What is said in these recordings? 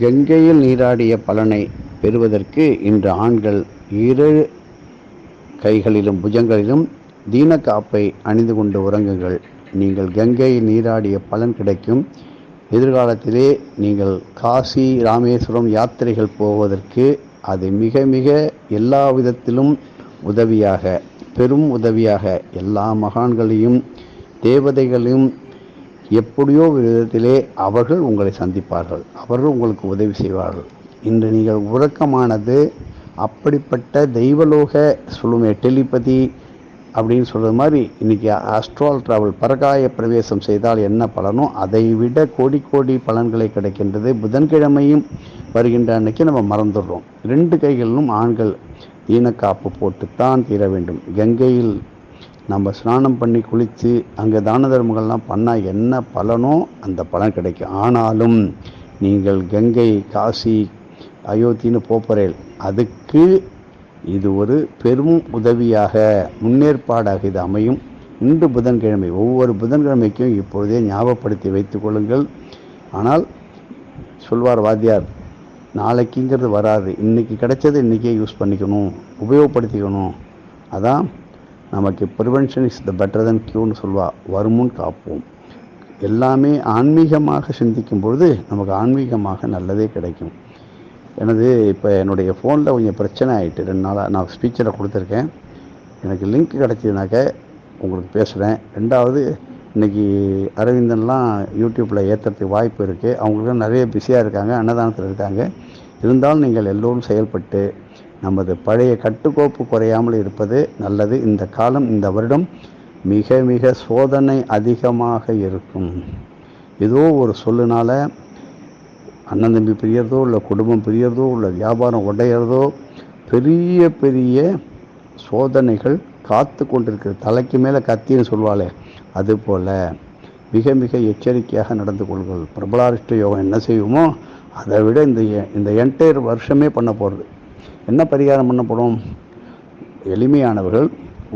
கங்கையில் நீராடிய பலனை பெறுவதற்கு இன்று ஆண்கள் இரு கைகளிலும் புஜங்களிலும் தீனக்காப்பை அணிந்து கொண்டு உறங்குங்கள். நீங்கள் கங்கையில் நீராடிய பலன் கிடைக்கும். எதிர்காலத்திலே நீங்கள் காசி ராமேஸ்வரம் யாத்திரைகள் போவதற்கு அது மிக மிக எல்லா விதத்திலும் உதவியாக பெரும் உதவியாக எல்லா மகான்களையும் தேவதைகளையும் எப்படியோ ஒரு விதத்திலே அவர்கள் உங்களை சந்திப்பார்கள். அவர்கள் உங்களுக்கு உதவி செய்வார்கள். இன்று நீங்கள் உறக்கமானது அப்படிப்பட்ட தெய்வலோக சொல்லுமே டெலிபதி அப்படின்னு சொல்கிறது மாதிரி இன்றைக்கி அஸ்ட்ரால் ட்ராவல் பரகாய பிரவேசம் செய்தால் என்ன பலனோ அதை விட கோடி கோடி பலன்களை கிடைக்கின்றது. புதன்கிழமையும் வருகின்ற அன்னைக்கு நம்ம மறந்துடுறோம். ரெண்டு கைகளிலும் ஆண்கள் ஈனக்காப்பு போட்டுத்தான் தீர வேண்டும். கங்கையில் நம்ம ஸ்நானம் பண்ணி குளித்து அங்கே தான தர்மங்கள்லாம் பண்ணால் என்ன பலனோ அந்த பலன் கிடைக்கும். ஆனாலும் நீங்கள் கங்கை காசி அயோத்தின்னு போப்பறேல் அதுக்கு இது ஒரு பெரும் உதவியாக முன்னேற்பாடாக இது அமையும். இன்று புதன்கிழமை ஒவ்வொரு புதன்கிழமைக்கும் இப்பொழுதே ஞாபகப்படுத்தி வைத்து கொள்ளுங்கள். ஆனால் சொல்வார் வாத்தியார் நாளைக்குங்கிறது வராது. இன்றைக்கி கிடைச்சது இன்றைக்கே யூஸ் பண்ணிக்கணும் உபயோகப்படுத்திக்கணும். அதான் நமக்கு prevention is the better then க்யூன்னு சொல்வா. வருமுன் காப்போம். எல்லாமே ஆன்மீகமாக சிந்திக்கும் பொழுது நமக்கு ஆன்மீகமாக நல்லதே கிடைக்கும். எனது இப்போ என்னுடைய ஃபோனில் கொஞ்சம் பிரச்சனை ஆகிட்டு ரெண்டு நாளாக நான் ஸ்பீச்சரில் கொடுத்துருக்கேன். எனக்கு லிங்க் கிடச்சிதுனாக்க உங்களுக்கு பேசுகிறேன் ரெண்டாவது இன்றைக்கி அரவிந்தன்லாம் யூடியூப்பில் ஏற்றுறதுக்கு வாய்ப்பு இருக்குது அவங்களுக்கு நிறைய பிஸியாக இருக்காங்க அன்னதானத்தில் இருக்காங்க. இருந்தாலும் நீங்கள் எல்லோரும் செயல்பட்டு நமது பழைய கட்டுக்கோப்பு குறையாமல் இருப்பது நல்லது. இந்த காலம் இந்த வருடம் மிக மிக சோதனை அதிகமாக இருக்கும். ஏதோ ஒரு சொல்லுனால அண்ணன் தம்பி பிரியறதோ இல்லை குடும்பம் பிரியறதோ இல்லை வியாபாரம் உடையிறதோ பெரிய பெரிய சோதனைகள் காத்து கொண்டிருக்கிற தலைக்கு மேலே கத்தின்னு சொல்வாளே அதுபோல் மிக மிக எச்சரிக்கையாக நடந்து கொள்கள் பிரபலாரிஷ்ட யோகம் என்ன செய்வோமோ அதை விட இந்த இந்த என்டையர் வருஷமே பண்ண போகிறது என்ன பரிகாரம் பண்ணப்படும்? எளிமையானவர்கள்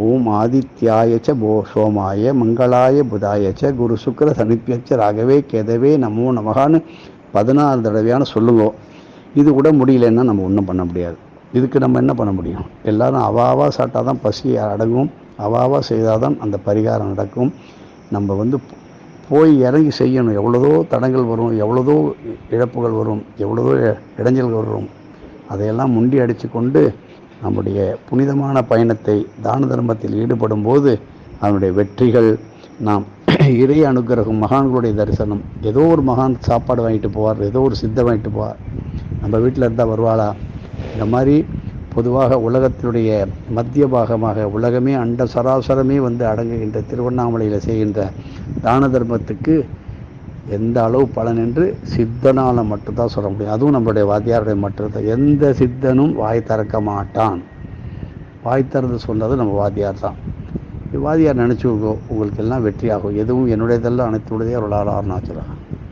ஓம் ஆதித்யாயச்ச போ சோமாய மங்களாய புதாயச்ச குரு சுக்கர சனிப்பியச்ச ராகவே கெதவே நமோ நமகான்னு பதினாறு தடவையான சொல்லுங்கோ. இது கூட முடியலன்னா நம்ம ஒன்றும் பண்ண முடியாது. இதுக்கு நம்ம என்ன பண்ண முடியும்? எல்லாரும் அவாவா சாப்பிட்டா தான் பசி அடங்கும் அவாவா செய்தால் தான் அந்த பரிகாரம் நடக்கும். நம்ம வந்து போய் இறங்கி செய்யணும். எவ்வளோதோ தடங்கள் வரும் எவ்வளோதோ இழப்புகள் வரும் எவ்வளோதோ இடைஞ்சல்கள் வரும். அதையெல்லாம் முண்டி அடித்து கொண்டு நம்முடைய புனிதமான பயணத்தை தான தர்மத்தில் ஈடுபடும் போது அதனுடைய வெற்றிகள் நாம் இறை அனுகிரகம் மகான்களுடைய தரிசனம் ஏதோ ஒரு மகான் சாப்பாடு வாங்கிட்டு போவார் ஏதோ ஒரு சித்தம் வாங்கிட்டு போவார். நம்ம வீட்டில் இருந்தால் வருவாளா? இந்த மாதிரி பொதுவாக உலகத்தினுடைய மத்திய பாகமாக உலகமே அண்ட சராசரமே வந்து அடங்குகின்ற திருவண்ணாமலையில் செய்கின்ற தான தர்மத்துக்கு எந்த அளவு பலன் என்று சித்தனால் மட்டும்தான் சொல்ல முடியும். அதுவும் நம்மளுடைய வாத்தியாருடைய மட்டும்தான். எந்த சித்தனும் வாய் திறக்க மாட்டான். வாய் திறந்து சொன்னது நம்ம வாத்தியார் தான் வாதியார் நினச்சிக்கோ உங்களுக்கு எல்லாம் வெற்றியாகும். எதுவும் என்னுடையதெல்லாம் அனைத்துடையதே அருளாளர் அருணாச்சலம்